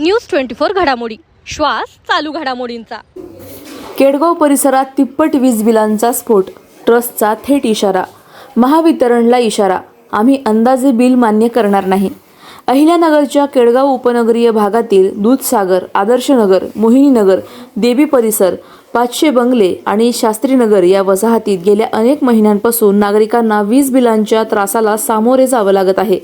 News twenty four घडामोडी. श्वास चालू घडामोडींचा. केडगाव परिसरात तिप्पट वीज बिलांचा स्फोट ट्रस्टचा थेट इशारा महावितरणला इशारा आम्ही अंदाजे बिल मान्य करणार नाही. अहिल्यानगरच्या केडगाव उपनगरीय भागातील दूधसागर आदर्शनगर मोहिनीनगर देवी परिसर पाचशे बंगले आणि शास्त्रीनगर या वसाहतीत गेल्या अनेक महिन्यांपासून नागरिकांना वीज बिलांच्या त्रासाला सामोरे जावं लागत आहे.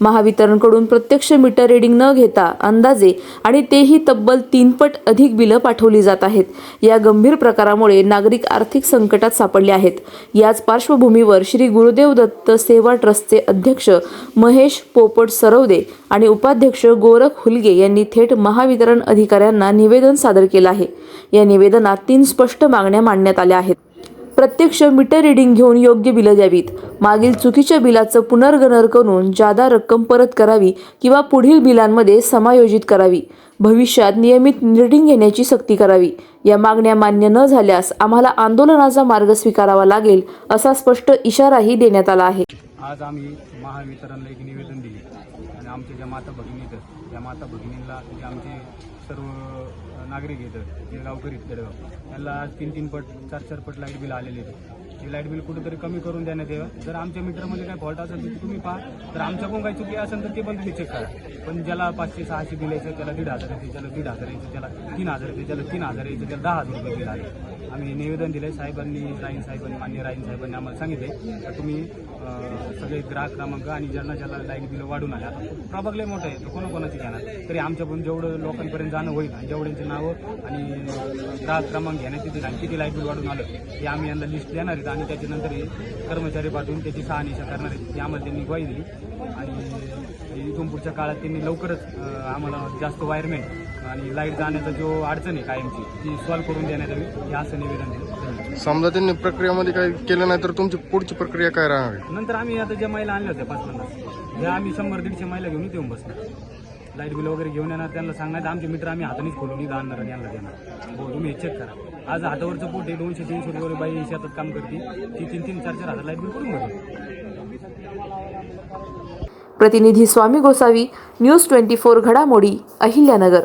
महावितरणकडून प्रत्यक्ष मीटर रिडिंग न घेता अंदाजे आणि तेही तब्बल तीनपट अधिक बिलं पाठवली जात आहेत. या गंभीर प्रकारामुळे नागरिक आर्थिक संकटात सापडले आहेत. याच पार्श्वभूमीवर श्री गुरुदेव दत्त सेवा ट्रस्टचे अध्यक्ष महेश पोपट सरवदे आणि उपाध्यक्ष गोरख हुलगे यांनी थेट महावितरण अधिकाऱ्यांना निवेदन सादर केलं आहे. या निवेदनात तीन स्पष्ट मागण्या मांडण्यात आल्या आहेत. प्रत्यक्ष मीटर रिडिंग घेऊन योग्य बिलं द्यावीत. मागील चुकीच्या बिलाचं पुनर्गणन करून जादा रक्कम परत करावी किंवा पुढील बिलांमध्ये समायोजित करावी. भविष्यात नियमित रिडिंग घेण्याची सक्ती करावी. या मागण्या मान्य न झाल्यास आम्हाला आंदोलनाचा मार्ग स्वीकारावा लागेल असा स्पष्ट इशाराही देण्यात आला आहे. आज आम्ही महावितरणला एक निवेदन दिले. आणि आमच्या ज्या माता भगिनी आहेत त्या माता भगिनींना जे आमचे सर्व नागरिक आहेत जे गावकरी आहेत खेडेगाव त्यांना आज तीन तीन पट चार चार पट लाइट बिल आलेले आहेत. ते लाइट बिल कुठेतरी कमी करून देण्यात यावं. जर आमच्या मीटरमध्ये काय फॉल्ट असेल तर तुम्ही पहा. तर आमच्याकडून काही चुकी असेल तर ते पण तुम्ही चेक करा. पण ज्याला पाचशे सहाशे बिल यायचं त्याला दीड हजार यायचं त्याला दीड हजार यायचं त्याला तीन हजार यायचं त्याला तीन हजार यायचं त्याला दहा हजार रुपये बिल आले आम्ही निवेदन दिले साहेबांनी राईन साहेबांनी मान्य राईन साहेबांनी आम्हाला सांगितले तर तुम्ही सगळे ग्राहक क्रमांक आणि ज्यांना ज्याला लाइट बिल वाढून आले आता प्रभाग लय मोठं आहे तर कोणाकोणाची घेणार? तरी आमच्याकडून जेवढं लोकांपर्यंत जाणं होईल आणि जेवढ्यांची नावं आणि ग्राहक क्रमांक घेण्याची येतील आणि किती लाइट बिल वाढून आलं हे आम्ही यांना लिस्ट देणार आहेत आणि त्याच्यानंतर हे कर्मचारी पाठवून त्याची शहानिशा करणार आहेत ती आम्हाला त्यांनी ग्वाही दिली. आणि इथून पुढच्या काळात त्यांनी लवकरच आम्हाला जास्त वायरमेंट आणि लाइट जाण्याचा जो अडचण आहे कायमची ती सॉल्व्ह करून देण्यात यावी हे असं निवेदन दिलं समजा त्यांनी प्रक्रियामध्ये काही केलं नाही तर तुमची पुढची प्रक्रिया काय राहणार आहे? नंतर आम्ही आता ज्या महिला आणल्या होत्या पाच पन्नास ज्या आम्ही शंभर दीडशे महिला घेऊन इथे येऊन बसणार. लाइट बिल वगैरे घेऊन येणार त्यांना सांगणार आमचे मित्र आम्ही हातानेच खोलून इथं आणणार आणि यांना देणार. हो तुम्ही चेक करा. आज हातावरचं पोट आहे दोनशे तीनशे रुपये बाई शेतात काम करते. ती तीन तीन चार चार हजार लाइट बिल करून घेते. प्रतिनिधी Swami Gosavi news twenty four घडामोडी अहिल्यानगर.